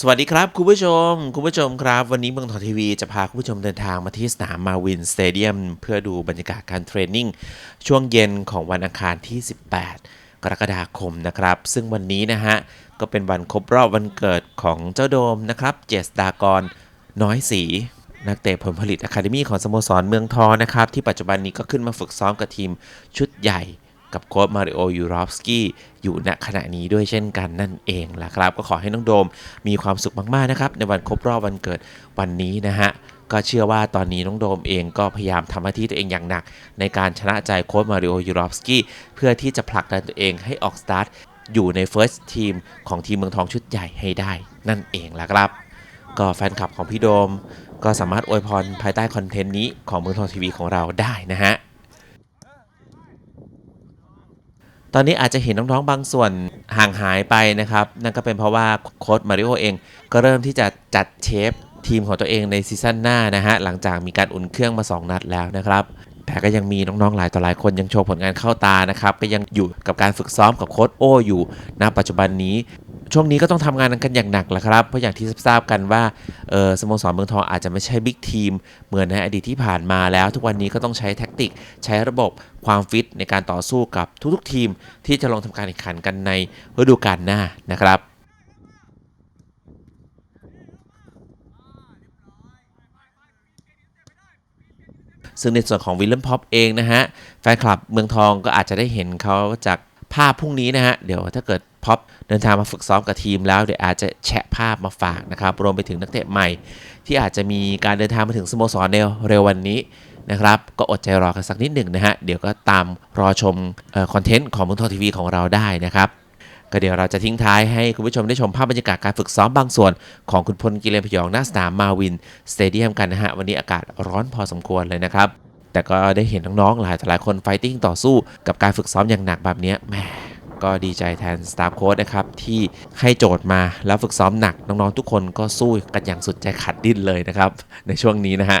สวัสดีครับคุณผู้ชม คุณผู้ชมครับ วันนี้เมืองทองทีวีจะพาคุณผู้ชมเดินทางมาที่สนามมาวินสเตเดียมเพื่อดูบรรยากาศการเทรนนิ่ง ช่วงเย็นของวันอังคารที่ 18 กรกฎาคมนะครับ ซึ่งวันนี้นะฮะ ก็เป็นวันครบรอบวันเกิดของเจ้าโดมนะครับ เจษดากรน้อยสีนักเตะผลผลิตอะคาเดมี่ของสโมสรเมืองทองนะครับ ที่ปัจจุบันนี้ก็ขึ้นมาฝึกซ้อมกับทีมชุดใหญ่ กับโค้ชมาริโอยูรอฟสกี้อยู่ณขณะนี้ด้วยเช่นกันนั่นเองแหละครับ ก็ขอให้น้องโดมมีความสุขมากๆนะครับในวันครบรอบวันเกิดวันนี้นะฮะก็เชื่อว่าตอนนี้น้องโดมเองก็พยายามทำหน้าที่ตัวเองอย่างหนัก ในการชนะใจโค้ชมาริโอยูรอฟสกี้เพื่อที่จะผลักดันตัวเองให้ออกสตาร์ทอยู่ใน First Team ของทีมเมืองทองชุดใหญ่ให้ได้นั่นเองแหละครับ ก็แฟนคลับของพี่โดมก็สามารถอวยพรภายใต้คอนเทนต์นี้ของเมืองทองทีวีของเราได้นะฮะ ตอนนี้อาจจะเห็นน้องๆบางส่วนห่างหายไปนะครับ นั่นก็เป็นเพราะว่าโค้ดมาริโอเอง ก็เริ่มที่จะจัดเชฟทีมของตัวเองในซีซั่นหน้านะฮะ หลังจากมีการอุ่นเครื่องมา 2 นัดแล้วนะครับ แต่ก็ยังมีน้องๆหลายต่อหลายคนยังโชว์ผลงานเข้าตานะครับ ก็ยังอยู่กับการฝึกซ้อมกับโค้ดโออยู่ณปัจจุบันนี้ ช่วงนี้ก็ต้องทำงานกันอย่างหนักแหละครับ เพราะอย่างที่ทราบกันว่าสโมสรเมืองทองอาจจะไม่ใช่บิ๊กทีม เหมือนในอดีตที่ผ่านมาแล้ว ทุกวันนี้ก็ต้องใช้แท็กติก ใช้ระบบความฟิตในการต่อสู้กับทุกๆทีม ที่จะลงทำการแข่งขันกันในฤดูกาลหน้านะครับซึ่งในส่วนของวิลเลมพ็อปเองนะฮะ แฟนคลับเมืองทองก็อาจจะได้เห็นเขาจาก ภาพพรุ่งนี้นะฮะ เดี๋ยวถ้าเกิดพ็อปเดินทางมาฝึกซ้อมกับทีมแล้วเดี๋ยวอาจจะแชะภาพมาฝากนะครับ รวมไปถึงนักเตะใหม่ ที่อาจจะมีการเดินทางมาถึงสโมสรในเร็ววันนี้นะครับ ก็อดใจรอกันสักนิดหนึ่งนะฮะ เดี๋ยวก็ตามรอชมคอนเทนต์ของมืองทองทีวีของเราได้นะครับก็เดี๋ยวเราจะทิ้งท้ายให้คุณผู้ชมได้ชมภาพบรรยากาศการฝึกซ้อมบางส่วน ของคุณพลกิเลนพยองหน้าสนามมาวินสเตเดียมกันนะฮะ วันนี้อากาศร้อนพอสมควรเลยนะครับ แต่ก็ได้เห็นน้องๆหลายหลายคนไฟติ้งต่อสู้กับการฝึกซ้อมอย่างหนักแบบนี้แหมก็ดีใจแทนสตาฟโค้ดนะครับ ที่ให้โจทย์มาแล้วฝึกซ้อมหนัก น้องๆทุกคนก็สู้กันอย่างสุดใจขัดดิ้นเลยนะครับ ในช่วงนี้นะฮะ